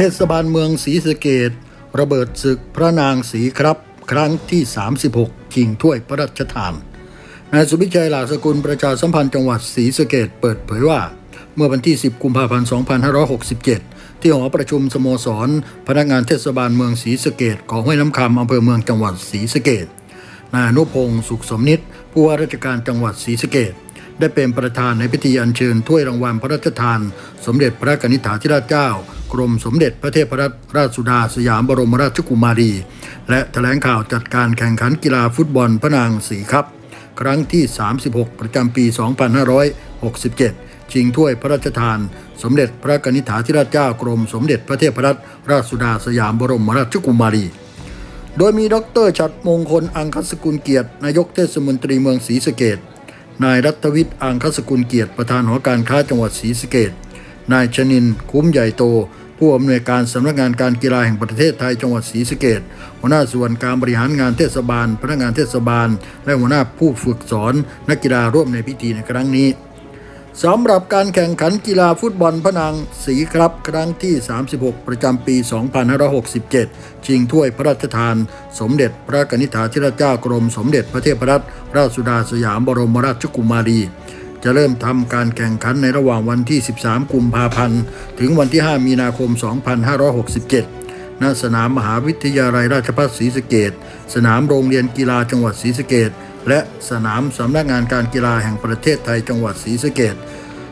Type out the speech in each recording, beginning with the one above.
เทศบาลเมืองศรีสะเกดระเบิดศึกพระนางศรีครับ ครั้งที่ 36ชิงถ้วยพระราชทานนายสุวิชัยหลาสกุลประชาสัมพันธ์จังหวัดศรีสะเกดเปิดเผยว่า เมื่อวันที่ 10 กุมภาพันธ์ 2567 ที่หอประชุมสโมสร พนักงานเทศบาลเมืองศรีสะเกดของห้วยน้ำคำอำเภอเมืองจังหวัดศรีสะเกดนายอนุพงศ์สุขสมนิตผู้ว่าราชการจังหวัดศรีสะเกด ได้เป็นประธานในพิธีอัญเชิญถ้วยรางวัลพระราชทาน สมเด็จพระกนิษฐาธิราชเจ้า กรมสมเด็จพระเทพรัตนราชสุดาสยามบรมราชกุมารี และแถลงข่าวจัดการแข่งขันกีฬาฟุตบอลพระนางสีครับ ครั้งที่ 36 ประจำปี 2567 ชิงถ้วยพระราชทาน สมเด็จพระกนิษฐาธิราชเจ้ากรมสมเด็จพระเทพรัตนราชสุดาสยามบรมราชกุมารีโดยมีดรชัดมงคลอังคสกุลเกียรติ นายกเทศมนตรีเมืองศรีสะเกด นายรัตวิทย์อังคสกุลเกียรติประธานหอการค้าจังหวัดศรีสะเกดนายชนิน คุ้มใหญ่โต ผู้อำนวยการสำนักงานการกีฬาแห่งประเทศไทยจังหวัดศรีสะเกดหัวหน้าส่วนการบริหารงานเทศบาล พนักงานเทศบาล และหัวหน้าผู้ฝึกสอนนักกีฬาร่วมในพิธีในครั้งนี้ สำหรับการแข่งขันกีฬาฟุตบอลพระนางสีครับครั้งที่ 36 ประจำปี 2567 ชิงถ้วยพระราชทาน สมเด็จพระกนิษฐาธิราชเจ้ากรมสมเด็จพระเทพรัตนราชสุดาสยามบรมราชกุมารี จะเริ่มทำการแข่งขันในระหว่างวันที่ 13 กุมภาพันธ์ ถึงวันที่ 5 มีนาคม 2567 ณ สนามมหาวิทยาลัยราชภัฏศรีสะเกดสนามโรงเรียนกีฬาจังหวัดศรีสะเกด และสนามสำนักงานการกีฬาแห่งประเทศไทยจังหวัดศรีสะเกด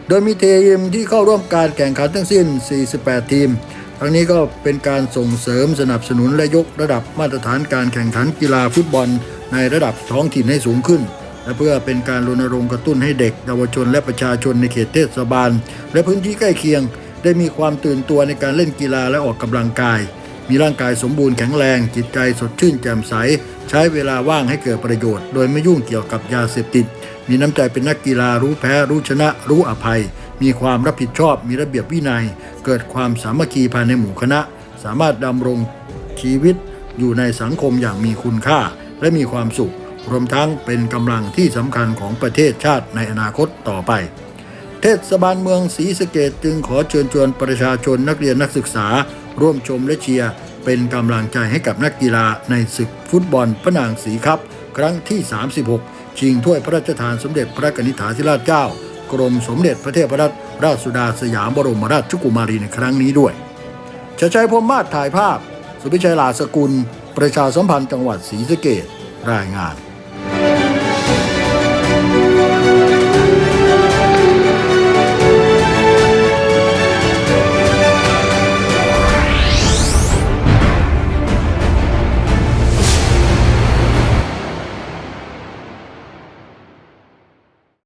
โดยมีทีมที่เข้าร่วมการแข่งขันทั้งสิ้น 48 ทีม ทั้งนี้ก็เป็นการส่งเสริมสนับสนุนและยกระดับมาตรฐานการแข่งขันกีฬาฟุตบอล ในระดับท้องถิ่นให้สูงขึ้น และเพื่อเป็นการรณรงค์กระตุ้นให้เด็กเยาวชนและประชาชนในเขตเทศบาล และพื้นที่ใกล้เคียง ได้มีความตื่นตัวในการเล่นกีฬาและออกกำลังกาย มีร่างกายสมบูรณ์แข็งแรง จิตใจสดชื่นแจ่มใส ใช้เวลาว่างให้เกิดประโยชน์ โดยไม่ยุ่งเกี่ยวกับยาเสพติด มีน้ำใจเป็นนักกีฬารู้แพ้ รู้ชนะ รู้อภัย มีความรับผิดชอบ มีระเบียบวินัย เกิดความสามัคคีภายในหมู่คณะ สามารถดำรงชีวิตอยู่ในสังคมอย่างมีคุณค่า และมีความสุข รวมทั้งเป็นกำลังที่สำคัญของประเทศชาติในอนาคตต่อไป เทศบาลเมืองศรีสะเกดจึงขอเชิญชวนประชาชนนักเรียนนักศึกษา ร่วมชมและเชียร์ เป็นกำลังใจให้กับนักกีฬาในศึกฟุตบอลพระนางสีครับ ครั้งที่ 36 ชิงถ้วยพระราชทานสมเด็จพระกนิษฐาธิราชเจ้า กรมสมเด็จพระเทพรัตนราชสุดาสยามบรมราชกุมารีในครั้งนี้ด้วยชชัยพรมมาศถ่ายภาพ สุพิชัยลาสกุล ประชาสัมพันธ์จังหวัดศรีสะเกดรายงาน